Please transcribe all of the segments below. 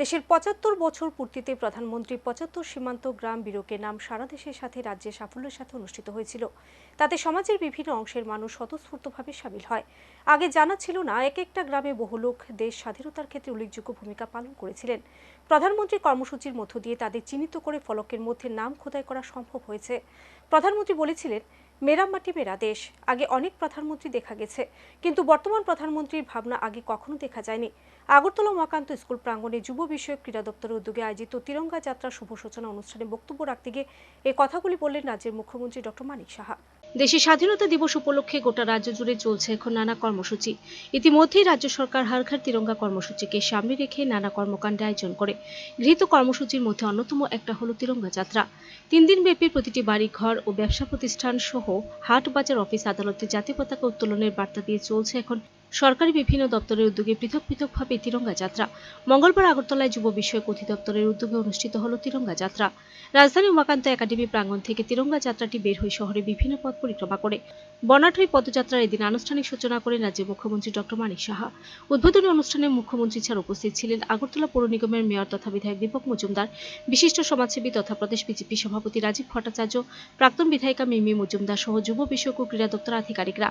দেশের পঁচাত্তর বছর পূর্তিতে প্রধানমন্ত্রী পঁচাত্তর সীমান্ত গ্রাম বিরোকে নাম সারা দেশের সাথে রাজ্যের সাফল্যের সাথে অনুষ্ঠিত হয়েছিল। তাতে সমাজের বিভিন্ন অংশের মানুষ স্বতঃস্ফূর্তভাবে সামিল হয়। আগে জানা ছিল না, এক একটা গ্রামে বহু লোক দেশ স্বাধীনতার ক্ষেত্রে উল্লেখযোগ্য ভূমিকা পালন করেছিলেন। প্রধানমন্ত্রীর কর্মসূচির মধ্য দিয়ে তাদের চিহ্নিত করে ফলকের মধ্যে নাম খোদাই করা সম্ভব হয়েছে। প্রধানমন্ত্রী বলেছিলেন মেরা মাটি মেরা দেশ। আগে অনেক প্রধানমন্ত্রী দেখা গেছে, কিন্তু বর্তমান প্রধানমন্ত্রীর ভাবনা আগে কখনো দেখা যায়নি। আগরতলা মহাকান্ত স্কুল প্রাঙ্গণে যুব বিষয়ক ক্রীড়া দপ্তরের উদ্যোগে আয়োজিত তিরঙ্গা যাত্রা শুভ সূচনা অনুষ্ঠানে বক্তব্য রাখতে গিয়ে এই কথাগুলি বললেন রাজ্যের মুখ্যমন্ত্রী ডক্টর মানিক সাহা। দেশের স্বাধীনতা দিবস উপলক্ষে গোটা রাজ্য জুড়ে চলছে এখন নানা কর্মসূচি। ইতিমধ্যেই রাজ্য সরকার হার ঘর তিরঙ্গা কর্মসূচিকে সামনে রেখে নানা কর্মকাণ্ডে আয়োজন করে। গৃহীত কর্মসূচির মধ্যে অন্যতম একটা হলো তিরঙ্গা যাত্রা। তিন দিন ব্যাপী প্রতিটি বাড়ি ঘর ও ব্যবসা প্রতিষ্ঠান সহ হাট বাজার, অফিস আদালতে জাতীয় পতাকা উত্তোলনের বার্তা দিয়ে চলছে এখন সরকারি বিভিন্ন দপ্তরের উদ্যোগে পৃথক পৃথকভাবে তিরঙ্গা যাত্রা। মঙ্গলবার আগরতলায় যুব বিষয়ক অধিদপ্তরের উদ্যোগে অনুষ্ঠিত হল তিরঙ্গা যাত্রা। রাজধানী উমাকান্ত একাডেমি প্রাঙ্গণ থেকে তিরঙ্গা যাত্রাটি বের হয়ে শহরে বিভিন্ন পথ পরিক্রমা করে। বনাঠই পদযাত্রার এদিন আনুষ্ঠানিক সূচনা করেন রাজ্যের মুখ্যমন্ত্রী ডক্টর মানিক সাহা। উদ্বোধনী অনুষ্ঠানে মুখ্যমন্ত্রী ছাড়া উপস্থিত ছিলেন আগরতলা পৌর নিগমের মেয়র তথা বিধায়ক দীপক মজুমদার, বিশিষ্ট সমাজসেবী তথা প্রদেশ বিজেপি সভাপতি রাজীব ভট্টাচার্য, প্রাক্তন বিধায়িকা মিমি মজুমদার সহ যুব বিষয়ক ও ক্রীড়া দপ্তর আধিকারিকরা।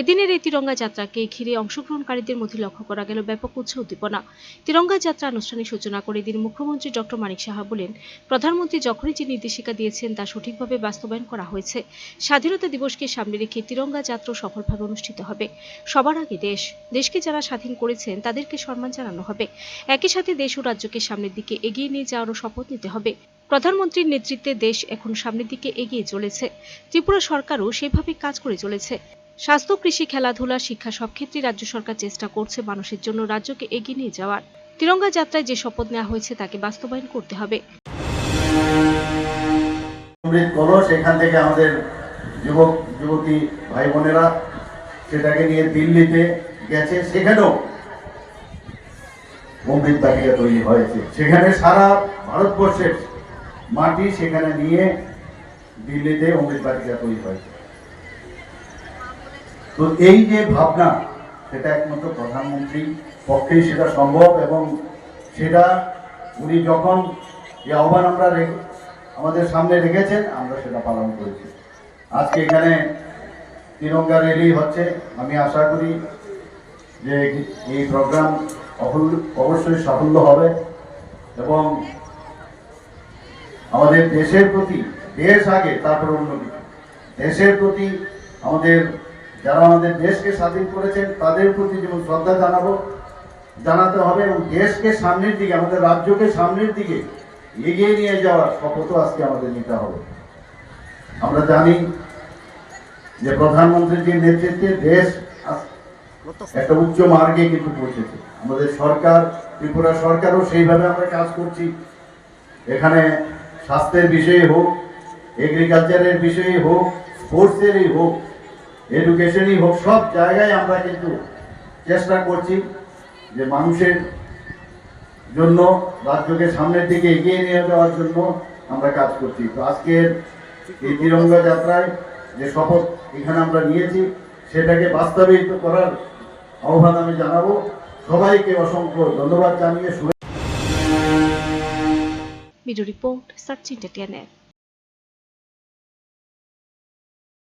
এদিনের এই তিরঙ্গা যাত্রাকে ঘিরে অংশগ্রহণকারীদের মধ্যে লক্ষ্য করা গেল ব্যাপক উৎসাহ উদ্দীপনা। তিরঙ্গা যাত্রা আনুষ্ঠানিক সূচনা করে এদিন মুখ্যমন্ত্রী ডক্টর মানিক সাহা বলেন, প্রধানমন্ত্রী যখনই যে নির্দেশিকা দিয়েছেন তা সঠিকভাবে বাস্তবায়ন করা হয়েছে। স্বাধীনতা দিবসকে সামনে রেখে তিরঙ্গা যাত্রা সফলভাবে অনুষ্ঠিত হবে। সবার আগে দেশ, দেশকে যারা স্বাধীন করেছেন তাদেরকে সম্মান জানানো হবে। একই সাথে দেশ ও রাজ্যকে সামনের দিকে এগিয়ে নিয়ে যাওয়ারও শপথ নিতে হবে। প্রধানমন্ত্রীর নেতৃত্বে দেশ এখন সামনের দিকে এগিয়ে চলেছে। ত্রিপুরা সরকারও সেভাবে কাজ করে চলেছে। স্বাস্থ্য, কৃষি, খেলাধুলা, শিক্ষা সব ক্ষেত্রেই রাজ্য সরকার চেষ্টা করছে মানুষের জন্য রাজ্যকে এগিয়ে নিয়ে যাওয়ার। তিরঙ্গা যাত্রায় যে শপথ নেওয়া হয়েছে তাকে বাস্তবায়ন করতে হবে। সেখান থেকে আমাদের যুবক, যুবতী ভাই বোনেরা সেটাকে নিয়ে দিল্লিতে গেছে। সেখানেও অমৃত বাটিকা তৈরি হয়েছে। সেখানে সারা ভারতবর্ষের মাটি সেখানে নিয়ে দিল্লিতে অমৃত বাটিকা তৈরি হয়েছে। তো এই যে ভাবনা, সেটা একমাত্র প্রধানমন্ত্রী পক্ষেই সেটা সম্ভব এবং সেটা উনি যখন যে আহ্বান আমরা আমাদের সামনে রেখেছেন, আমরা সেটা পালন করেছি। আজকে এখানে তিরঙ্গা র্যালি হচ্ছে। আমি আশা করি যে এই প্রোগ্রাম অবশ্যই সাফল্য হবে এবং আমাদের দেশের প্রতি, দেশ আগে, তারপর অন্য দেশের প্রতি আমাদের যারা আমাদের দেশকে স্বাধীন করেছেন, তাদের প্রতি যেমন শ্রদ্ধা জানাব, জানাতে হবে এবং দেশকে সামনের দিকে, আমাদের রাজ্যকে সামনের দিকে এগিয়ে নিয়ে যাওয়ার শপথও আজকে আমাদের নিতে হবে। আমরা জানি যে প্রধানমন্ত্রীর যে নেতৃত্বে দেশ একটা উচ্চ মার্গে কিন্তু পৌঁছেছে। আমাদের সরকার, ত্রিপুরা সরকারও সেইভাবে আমরা কাজ করছি। এখানে স্বাস্থ্যের বিষয়ে হোক এগ্রিকালচারের বিষয়ে হোক স্পোর্টসেরই হোক এডুকেশনই হোক, সব জায়গায় আমরা কিন্তু চেষ্টা করছি যে মানুষের জন্য, রাজ্যকে সামনের দিকে এগিয়ে নিয়ে যাওয়ার জন্য আমরা কাজ করছি। তো আজকের এই তিরঙ্গা যাত্রায় যে শপথ এখানে আমরা নিয়েছি, সেটাকে বাস্তবায়িত করার আহ্বান আমি জানাব। সবাইকে অসংখ্য ধন্যবাদ জানিয়ে শুভেচ্ছা। Report search entertainment